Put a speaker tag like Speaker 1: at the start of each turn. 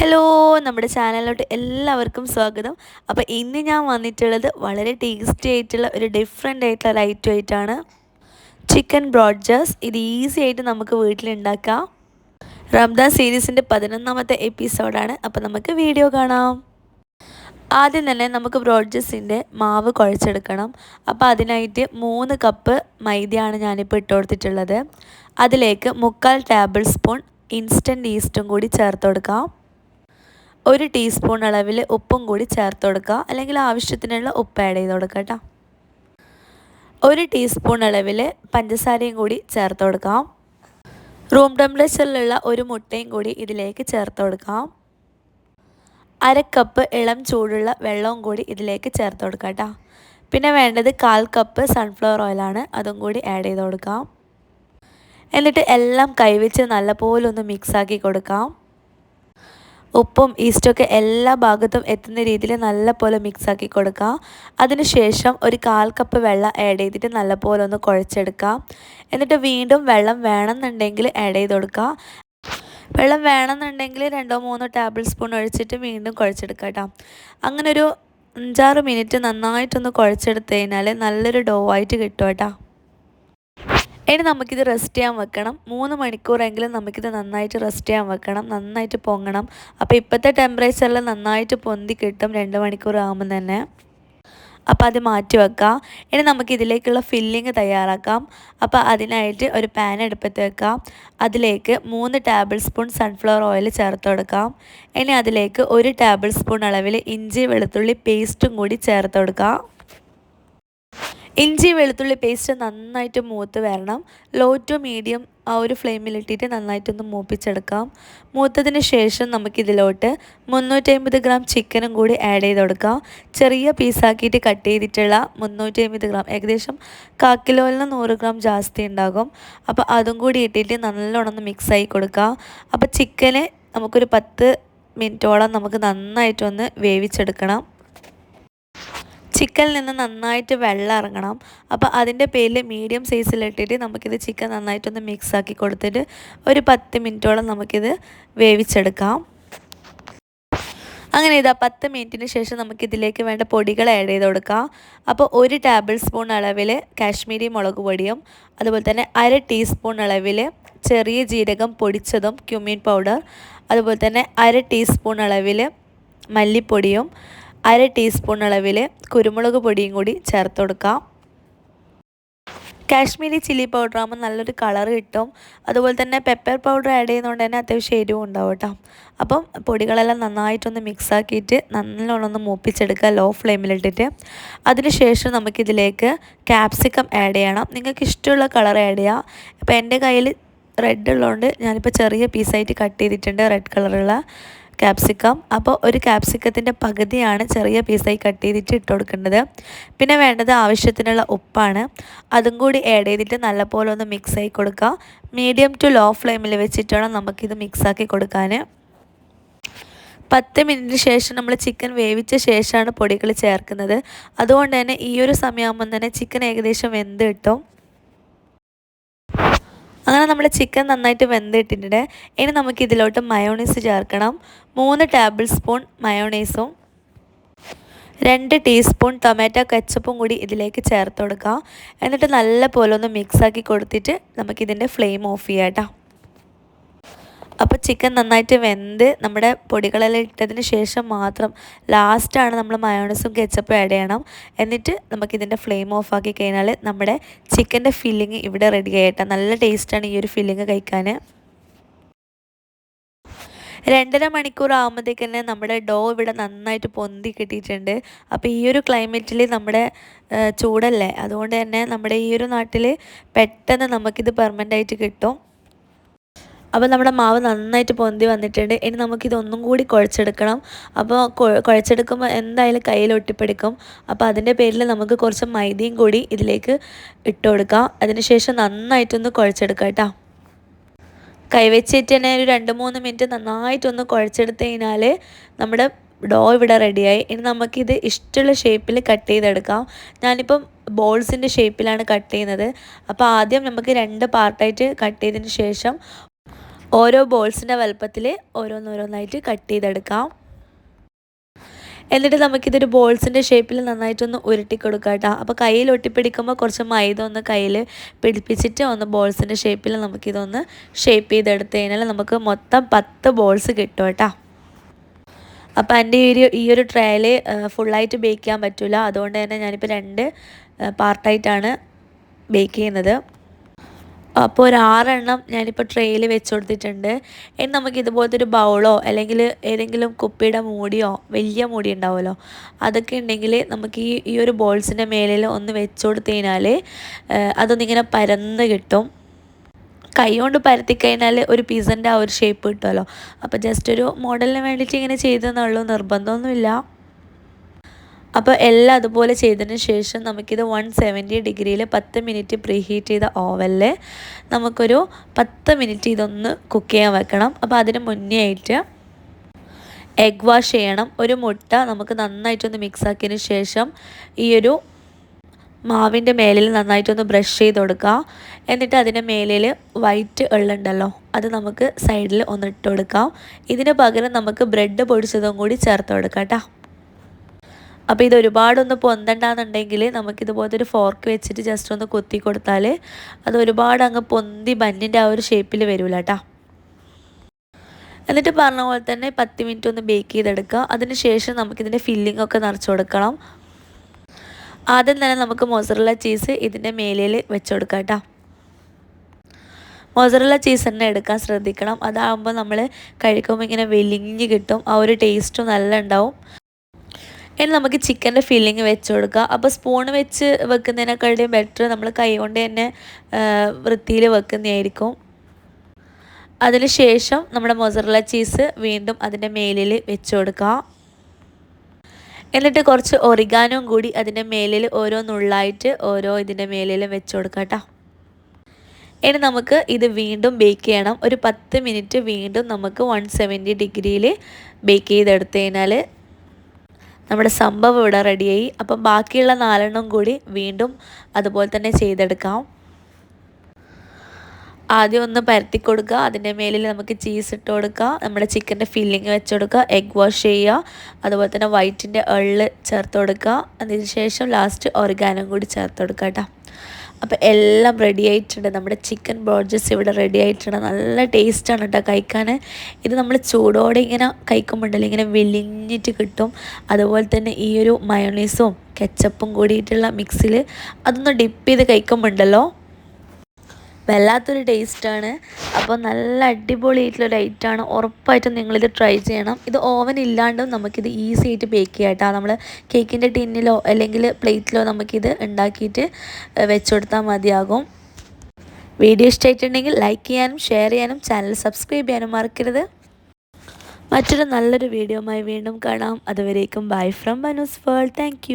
Speaker 1: Hello നമ്മുടെ ചാനലിലോട്ട് എല്ലാവർക്കും സ്വാഗതം. അപ്പോൾ ഇന്ന് ഞാൻ വന്നിട്ടുള്ളത് വളരെ ടേസ്റ്റി ആയിട്ടുള്ള ഒരു ഡിഫറെന്റ് ആയിട്ടുള്ള ഒരു ഐറ്റം ആയിട്ടാണ് ചിക്കൻ ബ്രോഡ്ജസ് ഇത് ഈസി ആയിട്ട് നമുക്ക് വീട്ടിലുണ്ടാക്കാം റംദാൻ സീരീസിന്റെ പതിനൊന്നാമത്തെ എപ്പിസോഡാണ് അപ്പോൾ നമുക്ക് വീഡിയോ കാണാം. ആദ്യം തന്നെ നമുക്ക് ബ്രോഡ്ജസിന്റെ മാവ് കുഴച്ചെടുക്കണം. അപ്പോൾ അതിനായിട്ട് മൂന്ന് കപ്പ് മൈദയാണ് ഞാനിപ്പോൾ ഇട്ട് കൊടുത്തിട്ടുള്ളത്. അതിലേക്ക് മുക്കാൽ ടേബിൾ സ്പൂൺ ഇൻസ്റ്റന്റ് ഈസ്റ്റും കൂടി ചേർത്ത് കൊടുക്കാം. ഒരു ടീസ്പൂൺ അളവിൽ ഉപ്പും കൂടി ചേർത്ത് കൊടുക്കുക. അല്ലെങ്കിൽ ആവശ്യത്തിനുള്ള ഉപ്പ് ആഡ് ചെയ്ത് കൊടുക്കുക കേട്ടോ. ഒരു ടീസ്പൂൺ അളവിൽ പഞ്ചസാരയും കൂടി ചേർത്ത് കൊടുക്കാം റൂം ടെമ്പറേച്ചറിലുള്ള ഒരു മുട്ടയും കൂടി ഇതിലേക്ക് ചേർത്ത് കൊടുക്കാം അര കപ്പ് ഇളം ചൂടുള്ള വെള്ളവും കൂടി ഇതിലേക്ക് ചേർത്ത് കൊടുക്കാം കേട്ടോ. പിന്നെ വേണ്ടത് കാൽ കപ്പ് സൺഫ്ലവർ ഓയിലാണ് അതും കൂടി ആഡ് ചെയ്ത് കൊടുക്കാം എന്നിട്ട് എല്ലാം കൈവച്ച് നല്ലപോലെ ഒന്ന് മിക്സാക്കി കൊടുക്കാം ഉപ്പും ഈസ്റ്റൊക്കെ എല്ലാ ഭാഗത്തും എത്തുന്ന രീതിയിൽ നല്ലപോലെ മിക്സാക്കി കൊടുക്കുക അതിനുശേഷം ഒരു കാൽ കപ്പ് വെള്ളം ആഡ് ചെയ്തിട്ട് നല്ലപോലെ ഒന്ന് കുഴച്ചെടുക്കുക എന്നിട്ട് വീണ്ടും വെള്ളം വേണമെന്നുണ്ടെങ്കിൽ ആഡ് ചെയ്ത് കൊടുക്കുക വെള്ളം വേണമെന്നുണ്ടെങ്കിൽ രണ്ടോ മൂന്നോ ടേബിൾ സ്പൂൺ ഒഴിച്ചിട്ട് വീണ്ടും കുഴച്ചെടുക്കുക കേട്ടോ അങ്ങനെ ഒരു അഞ്ചാറ് മിനിറ്റ് നന്നായിട്ടൊന്ന് കുഴച്ചെടുത്ത് കഴിഞ്ഞാൽ നല്ലൊരു ഡോ ആയിട്ട് കിട്ടും കേട്ടോ ഇനി നമുക്കിത് റെസ്റ്റ് ചെയ്യാൻ വെക്കണം. മൂന്ന് മണിക്കൂറെങ്കിലും നമുക്കിത് നന്നായിട്ട് റെസ്റ്റ് ചെയ്യാൻ വെക്കണം. നന്നായിട്ട് പൊങ്ങണം. അപ്പോൾ ഇപ്പോഴത്തെ ടെമ്പറേച്ചറിൽ നന്നായിട്ട് പൊന്തി കിട്ടും രണ്ട് മണിക്കൂർ ആകുമ്പോൾ തന്നെ. അപ്പോൾ അത് മാറ്റി വെക്കാം. ഇനി നമുക്ക് ഇതിലേക്കുള്ള ഫില്ലിങ് തയ്യാറാക്കാം. അപ്പോൾ അതിനായിട്ട് ഒരു പാൻ എടുപ്പത്ത് വെക്കാം. അതിലേക്ക് മൂന്ന് ടേബിൾ സ്പൂൺ സൺഫ്ലവർ ഓയിൽ ചേർത്ത് കൊടുക്കാം. ഇനി അതിലേക്ക് ഒരു ടേബിൾ സ്പൂൺ അളവിൽ ഇഞ്ചി വെളുത്തുള്ളി പേസ്റ്റും കൂടി ചേർത്ത് കൊടുക്കാം. ഇഞ്ചി വെളുത്തുള്ളി പേസ്റ്റ് നന്നായിട്ട് മൂത്ത് വരണം. ലോ ടു മീഡിയം ആ ഒരു ഫ്ലെയിമിലിട്ടിട്ട് നന്നായിട്ടൊന്ന് മൂപ്പിച്ചെടുക്കാം. മൂത്തതിന് ശേഷം നമുക്കിതിലോട്ട് മുന്നൂറ്റമ്പത് ഗ്രാം ചിക്കനും കൂടി ആഡ് ചെയ്ത് കൊടുക്കാം. ചെറിയ പീസാക്കിയിട്ട് കട്ട് ചെയ്തിട്ടുള്ള മുന്നൂറ്റമ്പത് ഗ്രാം ഏകദേശം കാക്കിലോലിന് നൂറ് ഗ്രാം ജാസ്തി ഉണ്ടാകും. അപ്പോൾ അതും കൂടി ഇട്ടിട്ട് നല്ലോണം ഒന്ന് മിക്സായി കൊടുക്കാം. അപ്പോൾ ചിക്കന് നമുക്കൊരു പത്ത് മിനിറ്റോളം നമുക്ക് നന്നായിട്ടൊന്ന് വേവിച്ചെടുക്കണം. ചിക്കനിൽ നിന്ന് നന്നായിട്ട് വെള്ളം ഇറങ്ങണം. അപ്പോൾ അതിന്റെ പേരിൽ മീഡിയം സൈസിലിട്ടിട്ട് നമുക്കിത് ചിക്കൻ നന്നായിട്ടൊന്ന് മിക്സ് ആക്കി കൊടുത്തിട്ട് ഒരു പത്ത് മിനിറ്റോളം നമുക്കിത് വേവിച്ചെടുക്കാം. അങ്ങനെ ഇതാ പത്ത് മിനിറ്റിന് ശേഷം നമുക്ക് ഇതിലേക്ക് വേണ്ട പൊടികൾ ആഡ് ചെയ്ത് കൊടുക്കാം. അപ്പോൾ ഒരു ടേബിൾ സ്പൂൺ അളവിൽ കാശ്മീരി മുളക് പൊടിയും അതുപോലെ തന്നെ അര ടീസ്പൂൺ അളവിൽ ചെറിയ ജീരകം പൊടിച്ചതും ക്യുമീൻ പൗഡർ അതുപോലെ തന്നെ അര ടീസ്പൂൺ അളവിൽ മല്ലിപ്പൊടിയും അര ടീസ്പൂൺ അളവിൽ കുരുമുളക് പൊടിയും കൂടി ചേർത്ത് കൊടുക്കാം. കാശ്മീരി ചില്ലി പൗഡർ ആകുമ്പോൾ നല്ലൊരു കളർ കിട്ടും. അതുപോലെ തന്നെ പെപ്പർ പൗഡർ ആഡ് ചെയ്യുന്നതുകൊണ്ട് തന്നെ അത്യാവശ്യം എരിവും ഉണ്ടാവും കേട്ടോ. അപ്പം പൊടികളെല്ലാം നന്നായിട്ടൊന്ന് മിക്സ് ആക്കിയിട്ട് നല്ലോണം ഒന്ന് മൂപ്പിച്ചെടുക്കുക ലോ ഫ്ലെയിമിലിട്ടിട്ട് അതിനുശേഷം നമുക്കിതിലേക്ക് ക്യാപ്സിക്കം ആഡ് ചെയ്യണം. നിങ്ങൾക്ക് ഇഷ്ടമുള്ള കളർ ആഡ് ചെയ്യാം. ഇപ്പോൾ എന്റെ കയ്യിൽ റെഡ് ഉള്ളതുകൊണ്ട് ഞാനിപ്പോൾ ചെറിയ പീസായിട്ട് കട്ട് ചെയ്തിട്ടുണ്ട് റെഡ് കളറുള്ള ക്യാപ്സിക്കം അപ്പോൾ ഒരു ക്യാപ്സിക്കത്തിന്റെ പകുതിയാണ് ചെറിയ പീസായി കട്ട് ചെയ്തിട്ട് ഇട്ട് കൊടുക്കേണ്ടത്. പിന്നെ വേണ്ടത് ആവശ്യത്തിനുള്ള ഉപ്പാണ്. അതും കൂടി ആഡ് ചെയ്തിട്ട് നല്ലപോലെ ഒന്ന് മിക്സ് ആയി കൊടുക്കുക. മീഡിയം ടു ലോ ഫ്ലെയിമിൽ വെച്ചിട്ട് വേണം നമുക്കിത് മിക്സാക്കി കൊടുക്കാൻ. പത്ത് മിനിറ്റിന് ശേഷം നമ്മൾ ചിക്കൻ വേവിച്ച ശേഷമാണ് പൊടികൾ ചേർക്കുന്നത്. അതുകൊണ്ട് തന്നെ ഈ ഒരു സമയമാകുമ്പം തന്നെ ചിക്കൻ ഏകദേശം വെന്ത് കിട്ടും. നമ്മൾ ചിക്കൻ നന്നായിട്ട് വെന്തിട്ടിട്ടുണ്ട്. ഇനി നമുക്ക് ഇതിലോട്ട് മയോണൈസ് ചേർക്കണം. മൂന്ന് ടേബിൾ സ്പൂൺ മയോണൈസും രണ്ട് ടീസ്പൂൺ ടൊമാറ്റോ കച്ചപ്പും കൂടി ഇതിലേക്ക് ചേർത്ത് കൊടുക്കാം. എന്നിട്ട് നല്ല പോലെ ഒന്ന് മിക്സാക്കി കൊടുത്തിട്ട് നമുക്കിതിന്റെ ഫ്ലെയിം ഓഫ് ചെയ്യാം കേട്ടോ അപ്പോൾ ചിക്കൻ നന്നായിട്ട് വെന്ത് നമ്മുടെ പൊടികളെല്ലാം ഇട്ടതിന് ശേഷം മാത്രം ലാസ്റ്റാണ് നമ്മൾ മയോണസും കെച്ചപ്പും ആഡ് ചെയ്യണം. എന്നിട്ട് നമുക്കിതിന്റെ ഫ്ലെയിം ഓഫ് ആക്കി കഴിഞ്ഞാൽ നമ്മുടെ ചിക്കന്റെ ഫില്ലിങ് ഇവിടെ റെഡി ആയിട്ടാ. നല്ല ടേസ്റ്റാണ് ഈ ഒരു ഫില്ലിങ് കഴിക്കാൻ രണ്ടര മണിക്കൂർ ആകുമ്പോഴത്തേക്ക് തന്നെ നമ്മുടെ ഡോ ഇവിടെ നന്നായിട്ട് പൊന്തി കിട്ടിയിട്ടുണ്ട്. അപ്പോൾ ഈ ഒരു ക്ലൈമറ്റിൽ നമ്മുടെ ചൂടല്ലേ? അതുകൊണ്ട് തന്നെ നമ്മുടെ ഈ ഒരു നാട്ടിൽ പെട്ടെന്ന് നമുക്കിത് പെർമനന്റ് ആയിട്ട് കിട്ടും. അപ്പോൾ നമ്മുടെ മാവ് നന്നായിട്ട് പൊന്തി വന്നിട്ടുണ്ട്. ഇനി നമുക്കിതൊന്നും കൂടി കുഴച്ചെടുക്കണം. അപ്പോൾ കുഴച്ചെടുക്കുമ്പോൾ എന്തായാലും കയ്യിൽ ഒട്ടിപ്പിടിക്കും. അപ്പോൾ അതിന്റെ പേരിൽ നമുക്ക് കുറച്ച് മൈദയും കൂടി ഇതിലേക്ക് ഇട്ട് കൊടുക്കാം. അതിനുശേഷം നന്നായിട്ടൊന്ന് കുഴച്ചെടുക്കാം കേട്ടോ. കൈവച്ചിട്ട് തന്നെ ഒരു രണ്ട് മൂന്ന് മിനിറ്റ് നന്നായിട്ടൊന്ന് കുഴച്ചെടുത്ത് കഴിഞ്ഞാൽ നമ്മുടെ ഡോ ഇവിടെ റെഡിയായി. ഇനി നമുക്കിത് ഇഷ്ടമുള്ള ഷേപ്പിൽ കട്ട് ചെയ്തെടുക്കാം. ഞാനിപ്പം ബോൾസിന്റെ ഷേപ്പിലാണ് കട്ട് ചെയ്യുന്നത്. അപ്പോൾ ആദ്യം നമുക്ക് രണ്ട് പാർട്ടായിട്ട് കട്ട് ചെയ്തതിന് ശേഷം ഓരോ ബോൾസിന്റെ വലുപ്പത്തിൽ ഓരോന്നോരോന്നായിട്ട് കട്ട് ചെയ്തെടുക്കാം. എന്നിട്ട് നമുക്കിതൊരു ബോൾസിന്റെ ഷേപ്പിൽ നന്നായിട്ടൊന്ന് ഉരുട്ടി കൊടുക്കാം കേട്ടോ. അപ്പോൾ കയ്യിൽ ഒട്ടിപ്പിടിക്കുമ്പോൾ കുറച്ച് മൈദ ഒന്ന് കയ്യിൽ പിടിപ്പിച്ചിട്ട് ഒന്ന് ബോൾസിന്റെ ഷേപ്പിൽ നമുക്കിതൊന്ന് ഷേപ്പ് ചെയ്തെടുത്ത് കഴിഞ്ഞാൽ നമുക്ക് മൊത്തം പത്ത് ബോൾസ് കിട്ടും കേട്ടോ. അപ്പോൾ എന്റെ ഈ ഒരു ഈ ഒരു ട്രയൽ ഫുള്ളായിട്ട് ബേക്ക് ചെയ്യാൻ പറ്റില്ല അതുകൊണ്ട് തന്നെ ഞാനിപ്പോൾ രണ്ട് പാർട്ടായിട്ടാണ് ബേക്ക് ചെയ്യുന്നത്. അപ്പോൾ ഒരു ആറെണ്ണം ഞാനിപ്പോൾ ട്രെയിൽ വെച്ച് കൊടുത്തിട്ടുണ്ട്. ഇനി നമുക്ക് ഇതുപോലത്തെ ഒരു ബൗളോ അല്ലെങ്കിൽ ഏതെങ്കിലും കുപ്പിയുടെ മൂടിയോ വലിയ മൂടി ഉണ്ടാവുമല്ലോ അതൊക്കെ ഉണ്ടെങ്കിൽ നമുക്ക് ഈ ഈ ഒരു ബോൾസിന്റെ മേലിൽ ഒന്ന് വെച്ച് കൊടുത്തു കഴിഞ്ഞാൽ അതൊന്നിങ്ങനെ പരന്ന് കിട്ടും. കൈ കൊണ്ട് പരത്തി കഴിഞ്ഞാൽ ഒരു പിസന്റെ ആ ഒരു ഷേപ്പ് കിട്ടുമല്ലോ. അപ്പോൾ ജസ്റ്റ് ഒരു മോഡലിന് വേണ്ടിയിട്ട് ഇങ്ങനെ ചെയ്തെന്നുള്ളൂ നിർബന്ധമൊന്നുമില്ല. അപ്പോൾ എല്ലാം അതുപോലെ ചെയ്തതിന് ശേഷം നമുക്കിത് വൺ സെവന്റി ഡിഗ്രിയിൽ പത്ത് മിനിറ്റ് പ്രീ ഹീറ്റ് ചെയ്ത ഓവനിൽ നമുക്കൊരു പത്ത് മിനിറ്റ് ഇതൊന്ന് കുക്ക് ചെയ്യാൻ വെക്കണം. അപ്പോൾ അതിന് മുന്നേ ആയിട്ട് എഗ് വാഷ് ചെയ്യണം. ഒരു മുട്ട നമുക്ക് നന്നായിട്ടൊന്ന് മിക്സ് ആക്കിയതിന് ശേഷം ഈ ഒരു മാവിന്റെ മേലിൽ നന്നായിട്ടൊന്ന് ബ്രഷ് ചെയ്ത് കൊടുക്കുക. എന്നിട്ട് അതിന്റെ മേലിൽ വൈറ്റ് എള്ളുണ്ടല്ലോ അത് നമുക്ക് സൈഡിൽ ഒന്ന് ഇട്ട് കൊടുക്കാം. ഇതിന് പകരം നമുക്ക് ബ്രെഡ് പൊടിച്ചതും കൂടി ചേർത്ത് കൊടുക്കാം കേട്ടോ. അപ്പോൾ ഇത് ഒരുപാടൊന്ന് പൊന്തണ്ടെന്നുണ്ടെങ്കിൽ നമുക്കിതുപോലത്തെ ഒരു ഫോർക്ക് വെച്ചിട്ട് ജസ്റ്റ് ഒന്ന് കൊത്തി കൊടുത്താൽ അത് ഒരുപാട് അങ്ങ് പൊന്തി ബന്നിന്റെ ആ ഒരു ഷേപ്പിൽ വരില്ല കേട്ടോ എന്നിട്ട് പറഞ്ഞ പോലെ തന്നെ പത്ത് മിനിറ്റ് ഒന്ന് ബേക്ക് ചെയ്തെടുക്കുക. അതിന് ശേഷം നമുക്കിതിന്റെ ഫില്ലിംഗ് ഒക്കെ നിറച്ചു കൊടുക്കണം. ആദ്യം തന്നെ നമുക്ക് മൊസറല്ല ചീസ് ഇതിന്റെ മേലയിൽ വെച്ച് കൊടുക്കാം കേട്ടോ മൊസറല്ല ചീസ് തന്നെ എടുക്കാൻ ശ്രദ്ധിക്കണം. അതാകുമ്പോൾ നമ്മൾ കഴിക്കുമ്പോൾ ഇങ്ങനെ വെലിഞ്ഞ് കിട്ടും. ആ ഒരു ടേസ്റ്റും നല്ല ഉണ്ടാവും. ഇനി നമുക്ക് ചിക്കന്റെ ഫില്ലിങ് വെച്ച് കൊടുക്കുക അപ്പോൾ സ്പൂൺ വെച്ച് വെക്കുന്നതിനെക്കാളും ബെറ്റർ നമ്മൾ കൈ കൊണ്ട് തന്നെ വൃത്തിയിൽ വെക്കുന്നതായിരിക്കും. അതിനുശേഷം നമ്മുടെ മൊസറല ചീസ് വീണ്ടും അതിന്റെ മേലിൽ വെച്ച് കൊടുക്കുക എന്നിട്ട് കുറച്ച് ഒറിഗാനും കൂടി അതിന്റെ മേലിൽ ഓരോ നുള്ളായിട്ട് ഓരോ ഇതിന്റെ മേലിൽ വെച്ച് കൊടുക്കാം കേട്ടോ. ഇനി നമുക്ക് ഇത് വീണ്ടും ബേക്ക് ചെയ്യണം. ഒരു പത്ത് മിനിറ്റ് വീണ്ടും നമുക്ക് വൺ സെവന്റി ഡിഗ്രിയിൽ ബേക്ക് ചെയ്തെടുത്ത് കഴിഞ്ഞാൽ നമ്മുടെ സംഭവം ഇവിടെ റെഡിയായി അപ്പം ബാക്കിയുള്ള നാലെണ്ണം കൂടി വീണ്ടും അതുപോലെ തന്നെ ചെയ്തെടുക്കാം. ആദ്യം ഒന്ന് പരത്തി കൊടുക്കുക. അതിന്റെ മേലിൽ നമുക്ക് ചീസ് ഇട്ട് കൊടുക്കുക. നമ്മുടെ ചിക്കന്റെ ഫില്ലിങ് വെച്ച് കൊടുക്കുക. എഗ് വാഷ് ചെയ്യുക. അതുപോലെ തന്നെ വൈറ്റിന്റെ എള്ള് ചേർത്ത് കൊടുക്കുക. അതിന് ശേഷം ലാസ്റ്റ് ഓർഗാനും കൂടി ചേർത്ത് കൊടുക്കുക കേട്ടോ. അപ്പോൾ എല്ലാം റെഡി ആയിട്ടുണ്ട്. നമ്മുടെ ചിക്കൻ ബോർജസ് ഇവിടെ റെഡി ആയിട്ടുണ്ട്. നല്ല ടേസ്റ്റാണ് കേട്ടോ കഴിക്കാൻ ഇത് നമ്മൾ ചൂടോടെ ഇങ്ങനെ കഴിക്കുമ്പോണ്ടല്ലോ ഇങ്ങനെ വെളിഞ്ഞിട്ട് കിട്ടും. അതുപോലെ തന്നെ ഈ ഒരു മയോണീസും കെച്ചപ്പും കൂടിയിട്ടുള്ള മിക്സിൽ അതൊന്ന് ഡിപ്പ് ചെയ്ത് കഴിക്കുമ്പോണ്ടല്ലോ വല്ലാത്തൊരു ടേസ്റ്റാണ്. അപ്പോൾ നല്ല അടിപൊളിയായിട്ടുള്ള ഐറ്റമാണ് ഉറപ്പായിട്ടും നിങ്ങളിത് ട്രൈ ചെയ്യണം. ഇത് ഓവൻ ഇല്ലാണ്ടും നമുക്കിത് ഈസി ആയിട്ട് ബേക്ക് ചെയ്യാം കേട്ടോ. നമ്മൾ കേക്കിന്റെ ടിന്നിലോ അല്ലെങ്കിൽ പ്ലേറ്റിലോ നമുക്കിത് ഉണ്ടാക്കിയിട്ട് വെച്ച് കൊടുത്താൽ മതിയാകും. വീഡിയോ ഇഷ്ടമായിട്ടുണ്ടെങ്കിൽ ലൈക്ക് ചെയ്യാനും ഷെയർ ചെയ്യാനും ചാനൽ സബ്സ്ക്രൈബ് ചെയ്യാനും മറക്കരുത്. മറ്റൊരു നല്ലൊരു വീഡിയോയുമായി വീണ്ടും കാണാം. അതുവരേക്കും bye from Banus world thank